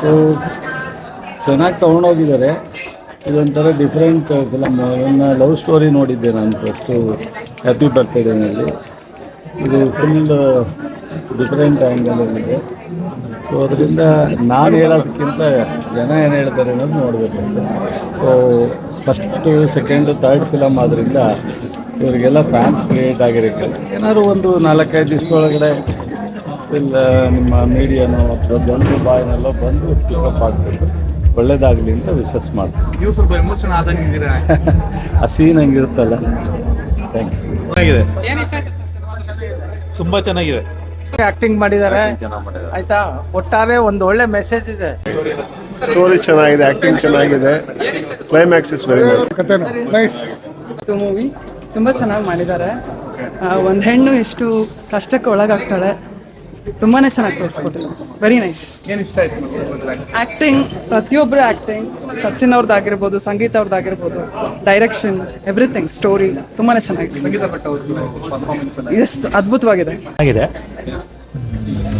So ಚೆನ್ನಾಗಿ ತಗೊಂಡೋಗಿದ್ದಾರೆ. ಇದೊಂಥರ ಡಿಫ್ರೆಂಟ್ ಫಿಲಮ್ ನನ್ನ ಲವ್ ಸ್ಟೋರಿ ನೋಡಿದ್ದೆ ನಾನು ಫಸ್ಟು ಹ್ಯಾಪಿ ಬರ್ತ್ಡೇನಲ್ಲಿ ಇದು ಫುಲ್ ಡಿಫ್ರೆಂಟ್ ಆ್ಯಂಗಲಲ್ಲಿದೆ ಸೊ ಅದರಿಂದ ನಾನು ಹೇಳೋದಕ್ಕಿಂತ ಜನ ಏನು ಹೇಳ್ತಾರೆ ಅನ್ನೋದು ನೋಡಬೇಕು. So first second third film ಆದ್ದರಿಂದ ಇವರಿಗೆಲ್ಲ ಫ್ಯಾನ್ಸ್ ಕ್ರಿಯೇಟ್ ಆಗಿರುತ್ತೆ. ಏನಾದ್ರು ಒಂದು ನಾಲ್ಕೈದು ದಿವಸದೊಳಗಡೆ ಇಲ್ಲ ನಿಮ್ಮ ಮೀಡಿಯಾನೋ ಅಥವಾ ಜನರು ಬಾಯಿನೆಲ್ಲ ಬಂದು ಪಿಕಪ್ ಆಗಬೇಕು. ಒಳ್ಳೇದಾಗಲಿ ಅಂತ ವಿಶ್ವಾಸ ಮಾಡ್ತೀನಿ. ನೀವು ಸ್ವಲ್ಪ ಎಮೋಷನ್ ಆದಂಗೆ ಇದ್ದೀರಾ? ಆ ಸೀನ್ ಹಂಗಿರುತ್ತಲ್ಲ ಥ್ಯಾಂಕ್ ಯು ಚೆನ್ನಾಗಿದೆ. ತುಂಬಾ ಚೆನ್ನಾಗಿದೆ. ಆಕ್ಟಿಂಗ್ ಮಾಡಿದ್ದಾರೆ ಆಯ್ತಾ? ಒಟ್ಟಾರೆ ಒಂದು ಒಳ್ಳೆ ಮೆಸೇಜ್ ಇದೆ. ಸ್ಟೋರಿ ಚೆನ್ನಾಗಿದೆ ಆಕ್ಟಿಂಗ್ ಚೆನ್ನಾಗಿದೆ. Climax is very nice nice movie ತುಂಬ ಚೆನ್ನಾಗಿ ಮಾಡಿದ್ದಾರೆ. ಒಂದು ಹೆಣ್ಣು ಎಷ್ಟು ಕಷ್ಟಕ್ಕೆ ಒಳಗಾಗ್ತಾಳೆ. ತುಂಬಾ ಚೆನ್ನಾಗಿ ತೋರಿಸ್ಕೊಟ್ಟಿದ್ದಾರೆ ವೆರಿ ನೈಸ್ ಏನು ಇಷ್ಟ ಆಯ್ತು ಆ್ಯಕ್ಟಿಂಗ್ ಪ್ರತಿಯೊಬ್ಬರು ಆ್ಯಕ್ಟಿಂಗ್ ಸಚಿನ್ ಅವ್ರದ್ದಾಗಿರ್ಬೋದು ಸಂಗೀತ ಅವ್ರದ್ದಾಗಿರ್ಬೋದು ಡೈರೆಕ್ಷನ್ ಎವ್ರಿಥಿಂಗ್ ಸ್ಟೋರಿ ತುಂಬಾ ಚೆನ್ನಾಗಿದೆ ಅವ್ರದ್ದು ಎಸ್ ಅದ್ಭುತವಾಗಿದೆ. ಆಗಿದೆ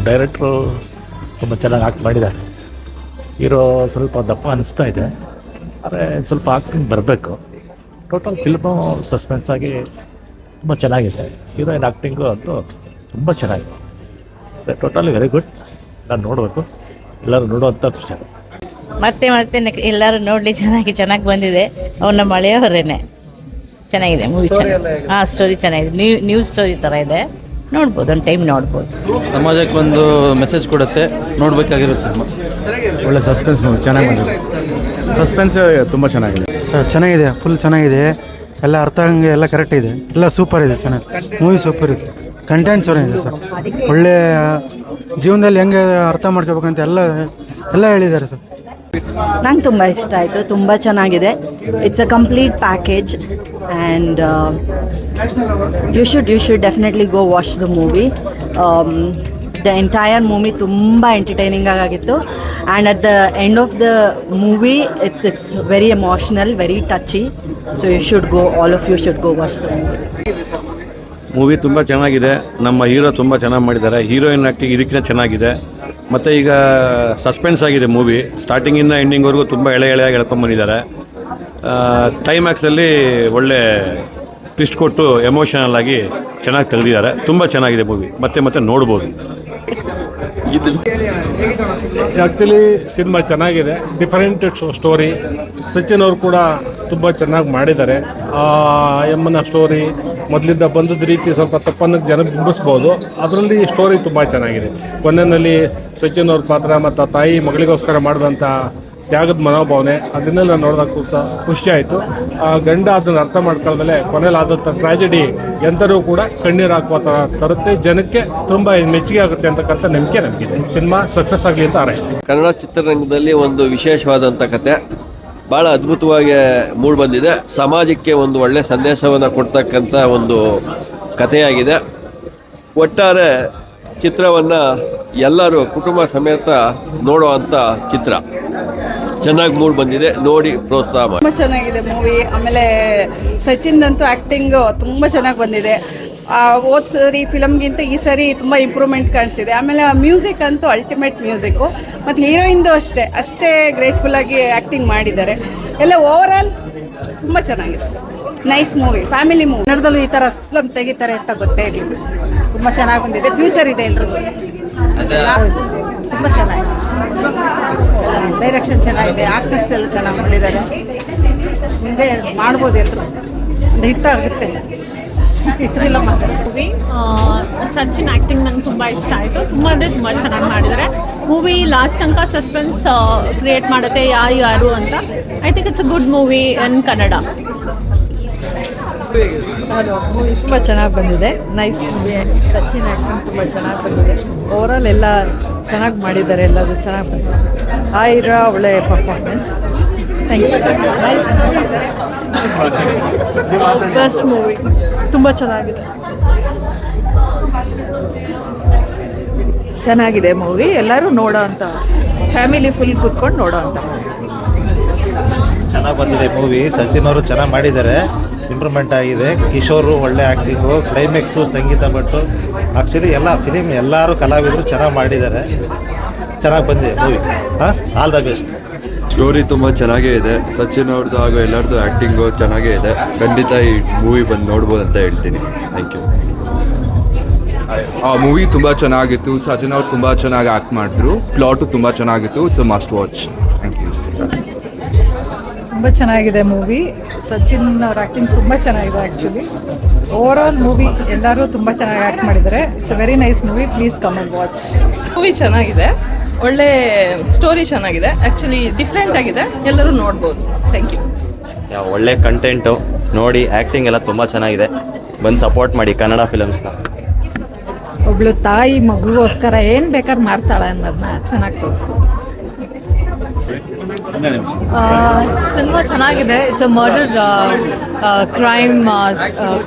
ಡೈರೆಕ್ಟ್ರು ತುಂಬ ಚೆನ್ನಾಗಿ ಆಕ್ಟ್ ಮಾಡಿದ್ದಾರೆ. ಹೀರೋ ಸ್ವಲ್ಪ ದಪ್ಪ ಅನಿಸ್ತಾ ಇದೆ. ಆದರೆ ಸ್ವಲ್ಪ ಆಕ್ಟಿಂಗ್ ಬರಬೇಕು. ಟೋಟಲ್ ಫಿಲ್ಮು ಸಸ್ಪೆನ್ಸ್ ಆಗಿ ತುಂಬ ಚೆನ್ನಾಗಿದೆ. ಹೀರೋಯಿನ್ ಆ್ಯಕ್ಟಿಂಗು ಅಂತೂ ತುಂಬ ಚೆನ್ನಾಗಿದೆ. ಸೊ ಟೋಟಲಿ ವೆರಿ ಗುಡ್ ನಾನು ನೋಡಬೇಕು. ಎಲ್ಲರೂ ನೋಡುವಂಥ ಪಿಕ್ಚರ್ ಮತ್ತೆ ಮತ್ತೆ ನೆಕ್- ಎಲ್ಲರೂ ನೋಡಲಿ ಚೆನ್ನಾಗಿ ಚೆನ್ನಾಗಿ ಬಂದಿದೆ. ಅವನ ಮಳೆಯವರೇನೆ ಚೆನ್ನಾಗಿದೆ ಮೂವಿ ಚೆನ್ನಾಗಿ ಹಾಂ ಸ್ಟೋರಿ ಚೆನ್ನಾಗಿದೆ. ನ್ಯೂ ನ್ಯೂ ಸ್ಟೋರಿ ಥರ ಇದೆ. ನೋಡ್ಬೋದು ಒಂದು ಟೈಮ್ ನೋಡ್ಬೋದು. ಸಮಾಜಕ್ಕೆ ಒಂದು ಮೆಸೇಜ್ ಕೊಡುತ್ತೆ. ನೋಡಬೇಕಾಗಿರೋ ಸಿನಿಮಾ ಒಳ್ಳೆ ಸಸ್ಪೆನ್ಸ್ ಮೂವಿ ಚೆನ್ನಾಗಿ ಬಂದಿದೆ. ಸಸ್ಪೆನ್ಸ್ ತುಂಬ ಚೆನ್ನಾಗಿದೆ. ಸರ್ ಚೆನ್ನಾಗಿದೆ ಫುಲ್ ಚೆನ್ನಾಗಿದೆ. ಎಲ್ಲ ಅರ್ಥ ಆಗಂಗೆ ಎಲ್ಲ ಕರೆಕ್ಟ್ ಇದೆ. ಎಲ್ಲ ಸೂಪರ್ ಇದೆ ಚೆನ್ನಾಗಿ. ಮೂವಿ ಸೂಪರ್ ಇದೆ. ಕಂಟೆಂಟ್ ಚೆನ್ನಾಗಿದೆ ಸರ್. ಒಳ್ಳೆ, ಜೀವನದಲ್ಲಿ ಹೆಂಗೆ ಅರ್ಥ ಮಾಡ್ಕೋಬೇಕಂತ ಎಲ್ಲ ಎಲ್ಲ ಹೇಳಿದ್ದಾರೆ ಸರ್. ನಂಗೆ ತುಂಬ ಇಷ್ಟ ಆಯಿತು, ತುಂಬ ಚೆನ್ನಾಗಿದೆ. It's a complete package and you should you should definitely go watch the movie the entire movie ತುಂಬ ಎಂಟರ್ಟೈನಿಂಗ್ ಆಗಿತ್ತು. And at the end of the movie it's it's very emotional very touchy so you should go all of you should go watch the movie movie ತುಂಬ ಚೆನ್ನಾಗಿದೆ. ನಮ್ಮ hero ತುಂಬ ಚೆನ್ನಾಗಿ ಮಾಡಿದ್ದಾರೆ. Heroine acting ಇದಕ್ಕಿಂತ ಚೆನ್ನಾಗಿದೆ. ಮತ್ತು ಈಗ ಸಸ್ಪೆನ್ಸ್ ಆಗಿದೆ ಮೂವಿ ಸ್ಟಾರ್ಟಿಂಗಿಂದ ಎಂಡಿಂಗ್ವರೆಗೂ ತುಂಬ ಎಳೆ ಎಳೆಯಾಗಿ ಎಳ್ಕೊಂಬಂದಿದ್ದಾರೆ ಕ್ಲೈಮ್ಯಾಕ್ಸಲ್ಲಿ ಒಳ್ಳೆ ಟ್ವಿಸ್ಟ್ ಕೊಟ್ಟು ಎಮೋಷನಲ್ ಆಗಿ ಚೆನ್ನಾಗಿ ತೆಗೆದಿದ್ದಾರೆ. ತುಂಬ ಚೆನ್ನಾಗಿದೆ ಮೂವಿ ಮತ್ತೆ ಮತ್ತೆ ನೋಡ್ಬೋದು. ಆ್ಯಕ್ಚುಲಿ ಸಿನಿಮಾ ಚೆನ್ನಾಗಿದೆ. ಡಿಫರೆಂಟ್ ಸ್ಟೋರಿ ಸಚಿನ್ ಅವರು ಕೂಡ ತುಂಬ ಚೆನ್ನಾಗಿ ಮಾಡಿದ್ದಾರೆ. ಆ ಎಮ್ಮನ ಸ್ಟೋರಿ ಮೊದಲಿಂದ ಬಂದದ ರೀತಿ ಸ್ವಲ್ಪ ತಪ್ಪನ್ನು ಜನ ಬಿಂಬಿಸ್ಬೋದು. ಅದರಲ್ಲಿ ಸ್ಟೋರಿ ತುಂಬ ಚೆನ್ನಾಗಿದೆ. ಕೊನೆಯಲ್ಲಿ ಸಚಿನ್ ಅವ್ರ ಪಾತ್ರ ಮತ್ತು ತಾಯಿ ಮಗಳಿಗೋಸ್ಕರ ಮಾಡಿದಂಥ ತ್ಯಾಗದ ಮನೋಭಾವನೆ, ಅದನ್ನೆಲ್ಲ ನೋಡಿದಾಗ ಕೂತ ಖುಷಿ ಆಯಿತು. ಆ ಗಂಡ ಅದನ್ನು ಅರ್ಥ ಮಾಡ್ಕೊಳ್ಳದಲ್ಲೇ ಕೊನೆಯಲ್ಲಿ ಆದಂಥ ಟ್ರಾಜಿಡಿ ಎಂಥರೂ ಕೂಡ ಕಣ್ಣೀರು ಹಾಕುವ ಥರ ತರುತ್ತೆ. ಜನಕ್ಕೆ ತುಂಬ ಮೆಚ್ಚುಗೆ ಆಗುತ್ತೆ ಅಂತಕ್ಕಂಥ ನಂಬಿಕೆ ನಮಗಿದೆ. ಸಿನಿಮಾ ಸಕ್ಸಸ್ ಆಗಲಿ ಅಂತ ಹಾರೈಸ್ತೀನಿ. ಕನ್ನಡ ಚಿತ್ರರಂಗದಲ್ಲಿ ಒಂದು ವಿಶೇಷವಾದಂಥ ಕತೆ. ಭಾಳ ಅದ್ಭುತವಾಗಿ ಮೂಡಿ ಬಂದಿದೆ. ಸಮಾಜಕ್ಕೆ ಒಂದು ಒಳ್ಳೆ ಸಂದೇಶವನ್ನು ಕೊಡ್ತಕ್ಕಂಥ ಒಂದು ಕಥೆಯಾಗಿದೆ. ಒಟ್ಟಾರೆ ಚಿತ್ರವನ್ನು ಎಲ್ಲರೂ ಕುಟುಂಬ ಸಮೇತ ನೋಡುವಂಥ ಚಿತ್ರ. ಚೆನ್ನಾಗಿ ಮೂಡಿ ಬಂದಿದೆ ನೋಡಿ ಪ್ರೋತ್ಸಾಹ ಮಾಡಿ. ತುಂಬ ಚೆನ್ನಾಗಿದೆ ಮೂವಿ ಆಮೇಲೆ ಸಚಿನ್ದಂತೂ ಆ್ಯಕ್ಟಿಂಗ್ ತುಂಬ ಚೆನ್ನಾಗಿ ಬಂದಿದೆ. ಹೋದ ಸರಿ ಫಿಲಮ್ಗಿಂತ ಈ ಸರಿ ತುಂಬ ಇಂಪ್ರೂವ್ಮೆಂಟ್ ಕಾಣಿಸಿದೆ. ಆಮೇಲೆ ಮ್ಯೂಸಿಕ್ ಅಂತೂ ಅಲ್ಟಿಮೇಟ್ ಮ್ಯೂಸಿಕ್ಕು ಮತ್ತು ಹೀರೋಯಿಂದು ಅಷ್ಟೇ. ಅಷ್ಟೇ ಗ್ರೇಟ್ಫುಲ್ಲಾಗಿ ಆ್ಯಕ್ಟಿಂಗ್ ಮಾಡಿದ್ದಾರೆ. ಎಲ್ಲ ಓವರ್ ಆಲ್ ತುಂಬ ಚೆನ್ನಾಗಿದೆ. ನೈಸ್ ಮೂವಿ ಫ್ಯಾಮಿಲಿ ಮೂವಿ ಕನ್ನಡದಲ್ಲೂ ಈ ಥರ ಫಿಲಮ್ ತೆಗಿತಾರೆ ಅಂತ ಗೊತ್ತೇ ಇರಲಿಲ್ಲ. ತುಂಬ ಚೆನ್ನಾಗಿ ಬಂದಿದೆ. ಫ್ಯೂಚರ್ ಇದೆ ಎಲ್ರಿಗೂ. ತುಂಬ ಚೆನ್ನಾಗಿದೆ. ಡೈರೆಕ್ಷನ್ ಚೆನ್ನಾಗಿದೆ. ಆರ್ಟಿಸ್ಟ್ ಎಲ್ಲ ಚೆನ್ನಾಗಿ ಮಾಡಿದ್ದಾರೆ. ಮುಂದೆ ಮಾಡ್ಬೋದು ಎಲ್ಲರೂ ಒಂದು ಹಿಟ್ ಆಗುತ್ತೆ. ಇಟ್ಟಿಲ್ಲ ಮೂವಿ ಸಚಿನ್ ಆ್ಯಕ್ಟಿಂಗ್ ನಂಗೆ ತುಂಬ ಇಷ್ಟ ಆಯಿತು. ತುಂಬ ಅಂದರೆ ತುಂಬ ಚೆನ್ನಾಗಿ ಮಾಡಿದ್ದಾರೆ. ಮೂವಿ ಲಾಸ್ಟ್ ತನಕ ಸಸ್ಪೆನ್ಸ್ ಕ್ರಿಯೇಟ್ ಮಾಡುತ್ತೆ ಯಾರು ಯಾರು ಅಂತ. I think it's a good movie in Kannada movie ತುಂಬ ಚೆನ್ನಾಗಿ ಬಂದಿದೆ. ನೈಸ್ ಮೂವಿ ಸಚಿನ್ ಆ್ಯಕ್ಟಿಂಗ್ ತುಂಬ ಚೆನ್ನಾಗಿ ಬಂದಿದೆ. ಓವರಾಲ್ ಎಲ್ಲ ಚೆನ್ನಾಗಿ ಮಾಡಿದ್ದಾರೆ ಎಲ್ಲರೂ, ಚೆನ್ನಾಗಿ ಬಂದಿದೆ. ಆಯ್ರ ಒಳ್ಳೆ performance thank you nice best movie ತುಂಬ ಚೆನ್ನಾಗಿದೆ. ಚೆನ್ನಾಗಿದೆ ಮೂವಿ ಎಲ್ಲರೂ ನೋಡೋ ಅಂತ ಫ್ಯಾಮಿಲಿ ಫುಲ್ ಕೂತ್ಕೊಂಡು ನೋಡೋ ಅಂತ. ಚೆನ್ನಾಗಿ ಬಂದಿದೆ ಮೂವಿ ಸಚಿನ್ ಅವರು ಚೆನ್ನಾಗಿ ಮಾಡಿದ್ದಾರೆ. ಇಂಪ್ರೂವ್ಮೆಂಟ್ ಆಗಿದೆ. ಕಿಶೋರು ಒಳ್ಳೆ acting climax Sangeetha Bhat actually ಎಲ್ಲ ಫಿಲಿಮ್ ಎಲ್ಲರೂ ಕಲಾವಿದರು ಚೆನ್ನಾಗಿ ಮಾಡಿದ್ದಾರೆ. ಚೆನ್ನಾಗಿ ಬಂದಿದೆ ಮೂವಿ ಹಾಂ? ಆಲ್ ದ ಬೆಸ್ಟ್ ಸ್ಟೋರಿ ತುಂಬ ಚೆನ್ನಾಗೇ ಇದೆ. ಸಚಿನ್ ಅವ್ರದ್ದು ಹಾಗೂ ಎಲ್ಲರದ್ದು ಆ್ಯಕ್ಟಿಂಗು ಚೆನ್ನಾಗೇ ಇದೆ. ಖಂಡಿತ ಈ ಮೂವಿ ಬಂದು ನೋಡ್ಬೋದು ಅಂತ ಹೇಳ್ತೀನಿ. ಥ್ಯಾಂಕ್ ಯು ಆ ಮೂವಿ ತುಂಬ ಚೆನ್ನಾಗಿತ್ತು. ಸಚಿನ್ ಅವ್ರು ತುಂಬ ಚೆನ್ನಾಗಿ ಆ್ಯಕ್ಟ್ ಮಾಡಿದ್ರು. ಪ್ಲಾಟು ತುಂಬ ಚೆನ್ನಾಗಿತ್ತು. It's must watch thank you ತುಂಬ ಚೆನ್ನಾಗಿದೆ ಮೂವಿ. ಸಚಿನ್ ಅವ್ರ ಆ್ಯಕ್ಟಿಂಗ್ ತುಂಬ ಚೆನ್ನಾಗಿದೆ ಆ್ಯಕ್ಚುಲಿ ಓವರ್ ಆಲ್ ಮೂವಿ ಎಲ್ಲರೂ ತುಂಬ ಚೆನ್ನಾಗಿ ಆ್ಯಕ್ಟ್ ಮಾಡಿದ್ದಾರೆ. It's a very nice movie please come and watch movie ಚೆನ್ನಾಗಿದೆ. ಒಳ್ಳೆ ಸ್ಟೋರಿ ಚೆನ್ನಾಗಿದೆ. ಆ್ಯಕ್ಚುಲಿ ಡಿಫ್ರೆಂಟ್ ಆಗಿದೆ. ಎಲ್ಲರೂ ನೋಡ್ಬೋದು. ಥ್ಯಾಂಕ್ ಯು ಒಳ್ಳೆ ಕಂಟೆಂಟು ನೋಡಿ ಆ್ಯಕ್ಟಿಂಗ್ ಎಲ್ಲ ತುಂಬ ಚೆನ್ನಾಗಿದೆ. ಬಂದು ಸಪೋರ್ಟ್ ಮಾಡಿ ಕನ್ನಡ ಫಿಲಮ್ಸ್ನ ಒಬ್ಳು ತಾಯಿ ಮಗುಗೋಸ್ಕರ ಏನು ಬೇಕಾದ್ರೆ ಮಾಡ್ತಾಳೆ ಅನ್ನೋದನ್ನ ಚೆನ್ನಾಗಿ ತೋರಿಸು. ಸಿನಿಮಾ ಚೆನ್ನಾಗಿದೆ. It's a murder crime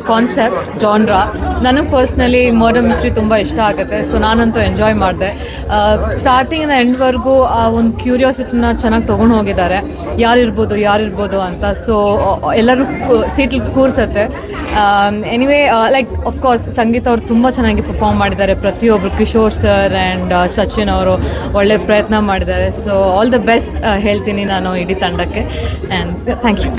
concept genre ನನಗೆ ಪರ್ಸ್ನಲಿ ಮರ್ಡರ್ ಮಿಸ್ಟ್ರಿ ತುಂಬ ಇಷ್ಟ ಆಗುತ್ತೆ. ಸೊ ನಾನಂತೂ ಎಂಜಾಯ್ ಮಾಡಿದೆ. ಸ್ಟಾರ್ಟಿಂಗಿಂದ ಎಂಡ್ವರೆಗೂ ಆ ಒಂದು ಕ್ಯೂರಿಯಾಸಿಟಿನ ಚೆನ್ನಾಗಿ ತೊಗೊಂಡು ಹೋಗಿದ್ದಾರೆ. ಯಾರಿರ್ಬೋದು ಯಾರಿರ್ಬೋದು ಅಂತ. ಸೊ ಎಲ್ಲರೂ ಸೀಟ್ಲಿ ಕೂರ್ಸತ್ತೆ. Anyway like of course Sangeetha ಅವರು ತುಂಬ ಚೆನ್ನಾಗಿ ಪರ್ಫಾರ್ಮ್ ಮಾಡಿದ್ದಾರೆ. ಪ್ರತಿಯೊಬ್ಬರು ಕಿಶೋರ್ ಸರ್ ಆ್ಯಂಡ್ ಸಚಿನ್ ಅವರು ಒಳ್ಳೆ ಪ್ರಯತ್ನ ಮಾಡಿದ್ದಾರೆ. ಸೊ ಆಲ್ ದ ಬೆಸ್ಟ್ ಹೇಳ್ತೀನಿ ನಾನು ಇಡೀ ತಂಡಕ್ಕೆ. And thank you